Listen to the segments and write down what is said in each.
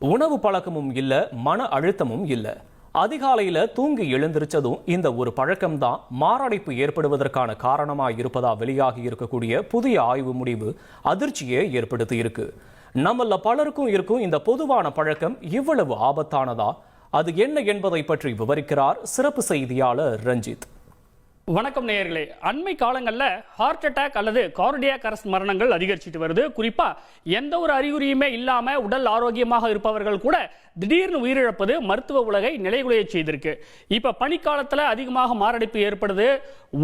உணவு பழக்கமும் இல்ல மன அழுத்தமும் இல்ல. அதிகாலையில தூங்கி எழுந்திருச்சதும் இந்த ஒரு பழக்கம்தான் மாரடைப்பு ஏற்படுவதற்கான காரணமா இருப்பதா வெளியாகி இருக்கக்கூடிய புதிய ஆய்வு முடிவு அதிர்ச்சியை ஏற்படுத்தி இருக்கு. நம்மள பலருக்கும் இருக்கும் இந்த பொதுவான பழக்கம் இவ்வளவு ஆபத்தானதா? அது என்ன என்பதை பற்றி விவரிக்கிறார் சிறப்பு செய்தியாளர் ரஞ்சித். வணக்கம் நேயர்களே. அண்மை காலங்களில் ஹார்ட் அட்டாக் அல்லது கார்டியாக் அரஸ்ட் மரணங்கள் அதிகரிச்சிட்டு வருது. குறிப்பாக எந்த ஒரு அறிகுறியுமே இல்லாமல் உடல் ஆரோக்கியமாக இருப்பவர்கள் கூட திடீர்னு உயிரிழப்பது மருத்துவ உலகை நிலைகுலைய செய்திருக்கு. இப்போ பனிக்காலத்தில் அதிகமாக மாரடைப்பு ஏற்படுது.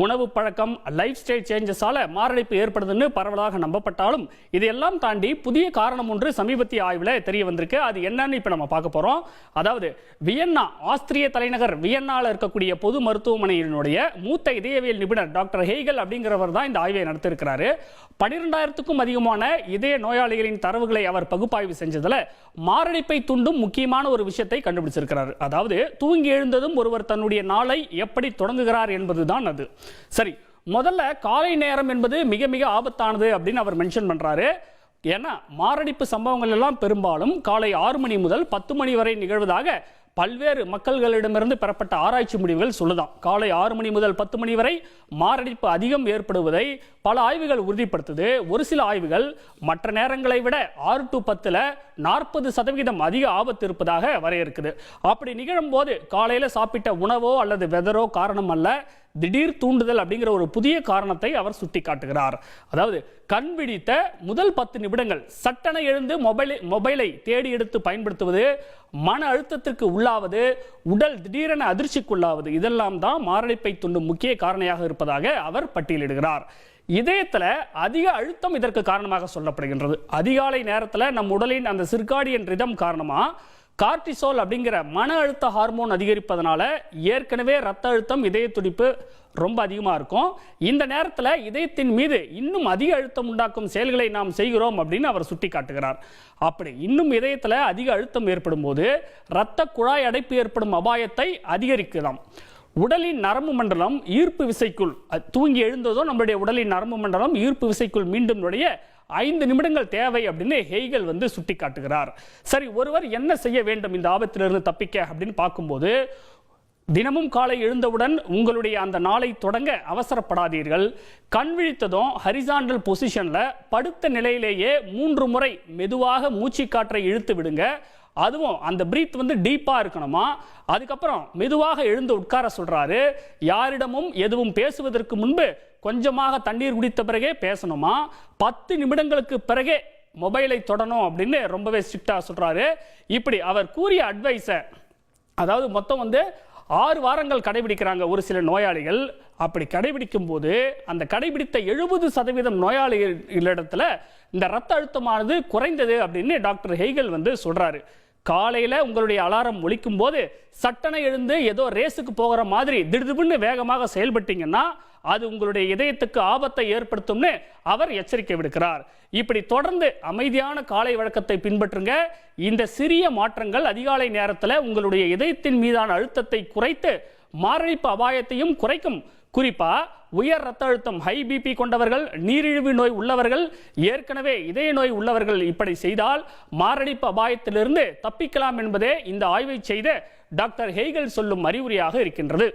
உணவு பழக்கம் லைஃப் ஸ்டைல் சேஞ்சஸால் மாரடைப்பு ஏற்படுதுன்னு பரவலாக நம்பப்பட்டாலும் இதையெல்லாம் தாண்டி புதிய காரணம் ஒன்று சமீபத்திய ஆய்வில் தெரிய வந்திருக்கு. அது என்னன்னு இப்போ நம்ம பார்க்க போகிறோம் அதாவது வியன்னா ஆஸ்திரிய தலைநகர் வியன்னாவில் இருக்கக்கூடிய பொது மருத்துவமனையினுடைய மூத்த இதயவியல் நிபுணர் டாக்டர் ஹெய்கல் அப்படிங்கிறவர் தான் இந்த ஆய்வை நடத்திருக்கிறாரு பனிரெண்டாயிரத்துக்கும் அதிகமான இதய நோயாளிகளின் தரவுகளை அவர் பகுப்பாய்வு செஞ்சதில் மாரடைப்பை தூண்டும் முக்கியமான ஒரு விஷயத்தை கண்டுபிடிச்சிருக்கிறார். அதாவது தூங்கி எழுந்ததும் ஒருவர் தன்னுடைய நாளை எப்படி தொடங்குகிறார் என்பதுதான் அது. சரி முதல்ல காலை நேரம் என்பது மிக மிக ஆபத்தானது அப்படின்னு அவர் மென்ஷன் பண்றாரு. ஏன்னா மாரடைப்பு சம்பவங்கள் எல்லாம் பெரும்பாலும் காலை ஆறு மணி முதல் பத்து மணி வரை நிகழ்வதாக பல்வேறு மக்கள்களிடமிருந்து பெறப்பட்ட ஆராய்ச்சி முடிவுகள் சொல்லுதான். காலை ஆறு மணி முதல் பத்து மணி வரை மாரடைப்பு அதிகம் ஏற்படுவதை பல ஆய்வுகள் உறுதிப்படுத்துது. ஒரு சில ஆய்வுகள் மற்ற நேரங்களை விட ஆறு டு பத்தில் நாற்பது சதவிகிதம் அதிக ஆபத்து இருப்பதாக வரையறுக்குது. அப்படி நிகழும் போது காலையில் சாப்பிட்ட உணவோ அல்லது வெதரோ காரணம் அல்ல. திடீர் தூண்டுதல் அப்படிங்கிற ஒரு புதிய காரணத்தை அவர் சுட்டிக்காட்டுகிறார். அதாவது கண் விழித்த முதல் பத்து நிமிடங்கள் சட்டென எழுந்து மொபைலை மொபைலை தேடி எடுத்து பயன்படுத்துவது மன அழுத்தத்திற்கு உள்ளாவது உடல் திடீரென அதிர்ச்சிக்குள்ளாவது இதெல்லாம் தான் மாரடைப்பை தூண்டும் முக்கிய காரணியாக இருப்பதாக அவர் பட்டியலிடுகிறார். இதயத்தில் அதிக அழுத்தம் இதற்கு காரணமாக சொல்லப்படுகின்றது. அதிகாலை நேரத்தில் நம் உடலின் அந்த சிற்காடியின் ரிதம் காரணமாக கார்டிசோல் அப்படிங்கிற மன அழுத்த ஹார்மோன் அதிகரிப்பதனால ஏற்கனவே ரத்த அழுத்தம் இதய துடிப்பு ரொம்ப அதிகமாக இருக்கும். இந்த நேரத்தில் இதயத்தின் மீது இன்னும் அதிக அழுத்தம் உண்டாக்கும் செயல்களை நாம் செய்கிறோம் அப்படின்னு அவர் சுட்டி காட்டுகிறார் அப்படி இன்னும் இதயத்தில் அதிக அழுத்தம் ஏற்படும் போது இரத்த குழாய் அடைப்பு ஏற்படும் அபாயத்தை அதிகரிக்கலாம். உடலின் நரம்பு மண்டலம் ஈர்ப்பு விசைக்குள் தூங்கி எழுந்ததோ நம்மளுடைய உடலின் நரம்பு மண்டலம் ஈர்ப்பு விசைக்குள் மீண்டும் நுழைய ஐந்து நிமிடங்கள் தேவை அப்படின்னு ஹெய்கல் வந்து சுட்டி காட்டுகிறார் சரி ஒருவர் என்ன செய்ய வேண்டும் இந்த ஆபத்திலிருந்து தப்பிக்க அப்படின்னு பார்க்கும்போது தினமும் காலை எழுந்தவுடன் உங்களுடைய அந்த நாளை தொடங்க அவசரப்படாதீர்கள். கண் விழித்ததும் ஹரிசாண்டல் பொசிஷனில் படுத்த நிலையிலேயே மூன்று முறை மெதுவாக மூச்சு காற்றை இழுத்து விடுங்க. அதுவும் அந்த பிரீத் வந்து டீப்பாக இருக்கணுமா? அதுக்கப்புறம் மெதுவாக எழுந்து உட்கார சொல்கிறாரு யாரிடமும் எதுவும் பேசுவதற்கு முன்பு கொஞ்சமாக தண்ணீர் குடித்த பிறகே பேசணுமா? பத்து நிமிடங்களுக்கு பிறகே மொபைலை தொடணும் அப்படின்னு ரொம்பவே ஸ்ட்ரிக்டாக சொல்கிறாரு இப்படி அவர் கூறிய அட்வைஸை அதாவது மொத்தம் வந்து ஆறு வாரங்கள் கடைபிடிக்கிறாங்க ஒரு சில நோயாளிகள். அப்படி கடைபிடிக்கும் போது அந்த கடைபிடித்த எழுபது சதவீதம் நோயாளிகளிடத்தில் இந்த ரத்த அழுத்தமானது குறைந்தது அப்படின்னு டாக்டர் ஹெய்கல் வந்து சொல்கிறாரு காலையில் உங்களுடைய அலாரம் ஒழிக்கும் போது சட்டனை எழுந்து ஏதோ ரேஸுக்கு போகிற மாதிரி திடுதிப்புன்னு வேகமாக செயல்பட்டீங்கன்னா அது உங்களுடைய இதயத்துக்கு ஆபத்தை ஏற்படுத்தும்னு அவர் எச்சரிக்கை விடுக்கிறார். இப்படி தொடர்ந்து அமைதியான காலை வழக்கத்தை பின்பற்றுங்க. இந்த சிறிய மாற்றங்கள் அதிகாலை நேரத்தில் உங்களுடைய இதயத்தின் மீதான அழுத்தத்தை குறைத்து மாரடைப்பு அபாயத்தையும் குறைக்கும் குறிப்பாக உயர் ரத்த அழுத்தம் ஹை பிபி கொண்டவர்கள் நீரிழிவு நோய் உள்ளவர்கள் ஏற்கனவே இதய நோய் உள்ளவர்கள் இப்படி செய்தால் மாரடைப்பு அபாயத்திலிருந்து தப்பிக்கலாம் என்பதே இந்த ஆய்வை செய்த டாக்டர் ஹெய்கல் சொல்லும் அறிகுறியாக இருக்கின்றது.